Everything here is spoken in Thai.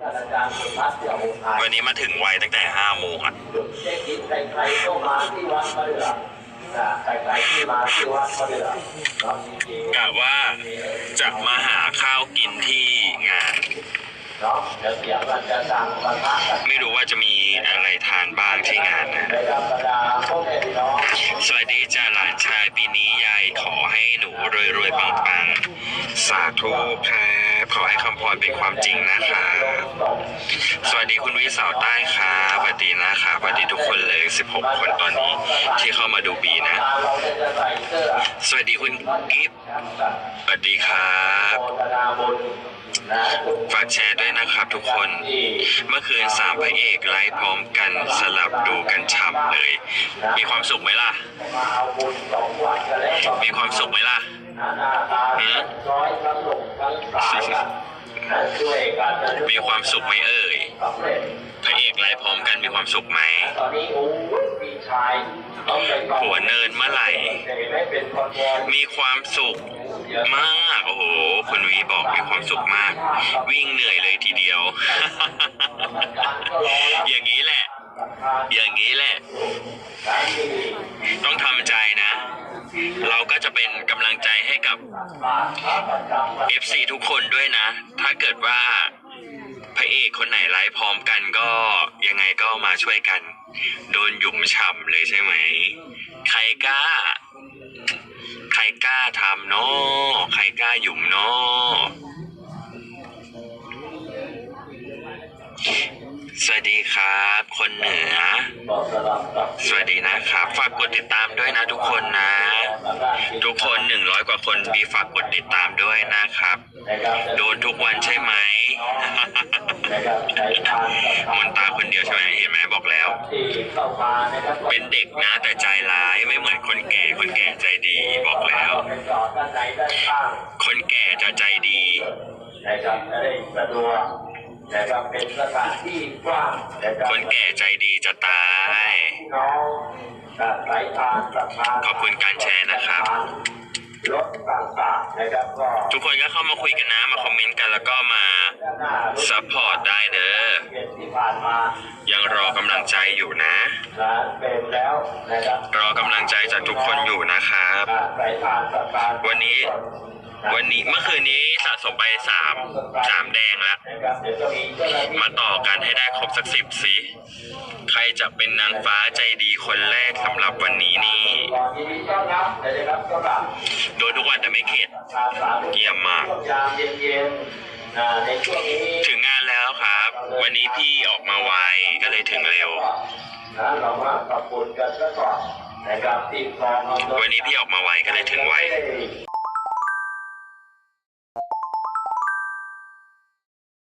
วงคายวันนี้มาถึงไวตั้งแต่ห้าโมงอะจุดเช็คอินใครๆก็มาที่วัดมะเดื่อนะใครๆที่มาที่วัดมะเดื่อเราจริงกะว่าจะมาหาข้าวกินที่งานๆเนาะเดี๋ยวเสียงมันจะดังปะทะกันไม่รู้ว่าจะมีอะไรทานบ้างที่งานนะในธรรมดาพ่อแม่พี่น้องสวัสดีจ้าหลานชายปีนี้ยายขอให้หนูรวยๆปังๆ สาธุครับ ขอให้คำพรเป็นความจริงนะคะ สวัสดีคุณวิสาวใต้ครับสวัสดีนะคะสวัสดีทุกคนเลย 16 คนตอนนี้ที่เข้ามาดูบีนะ สวัสดีคุณกิฟสวัสดีครับฝากแชร์ด้วยนะครับทุกคน เมื่อคืนสามพระเอกไลฟ์พร้อมกันสลับดูกันฉ่ำเลย มีความสุขไหมล่ะ มีความสุขไหมล่ะ หน้าตาร้อยทั้งหลงทั้งสายกันนะช่วยกันนะมีความสุขไหมเอ่ยสำเร็จพระเอกไลฟ์พร้อมกันมีความสุขไหมตอนนี้โอ้ยมีชายต้องไปต่อหัวเนินเมื่อไหร่ไม่เป็นคนวอนมีความสุขมาก โอ้โห คุณวีบอกมีความสุขมาก วิ่งเหนื่อยเลยทีเดียว อย่างนี้แหละ อย่างนี้แหละ ต้องทำใจนะ เราก็จะเป็นกำลังใจให้กับ FC ทุกคนด้วยนะ ถ้าเกิดว่าพระเอกคนไหนไลฟ์พร้อมกันก็ยังไงก็มาช่วยกัน โดนหยุมฉ่ำเลยใช่ไหม ใครกล้า ใครกล้าทำเนาะใครกล้าหยุมเนาะ สวัสดีครับ คนเหนือ สวัสดีนะครับ ฝากกดติดตามด้วยนะทุกคนนะ ทุกคนหนึ่งร้อยกว่าคนมีฝากกดติดตามด้วยนะครับ โดนทุกวันใช่ไหมมนตาคนเดียวใช่ไหมเห็นไหมบอกแล้ว เป็นเด็กนะแต่ใจร้ายไม่เหมือนคนแก่ คนแก่ใจดีบอกแล้ว คนแก่จะใจดี นะครับจะได้สะดวกนะครับเป็นสถานที่กว้างนะครับคนแก่ใจดีจะตายพี่น้องกับสายทานสะพานขอบคุณการแชร์นะครับ รถต่างๆนะครับก็ทุกคนก็เข้ามาคุยกันนะ มาคอมเมนต์กันแล้วก็มาด้านหน้ารถซัพพอร์ตได้เด้อเย็นที่ผ่านมายังรอกำลังใจอยู่นะร้านเป็นแล้วนะครับรอกำลังใจจากทุกคนอยู่นะครับอ่าสายทานสะพานวันนี้ วันนี้เมื่อคืนนี้ สะสมไปสามสามแดงแล้วนะครับเดี๋ยวจะมีเจ้าหน้าที่มาต่อกันให้ได้ครบสักสิบสิ ใครจะเป็นนางฟ้าใจดีคนแรกสำหรับวันนี้นี่ก่อนยินดีต้อนรับนะครับสำหรับโดนทุกวันแต่ไม่เข็ดชาวสาธุเยี่ยมมากยามเย็นๆอ่าในช่วงนี้ถึงงานแล้วครับ วันนี้พี่ออกมาไวก็เลยถึงเร็วนะเรามาขอบคุณกันซะก่อนนะครับที่กองอำนวยวันนี้พี่ออกมาไวก็เลยถึงไวม่ด้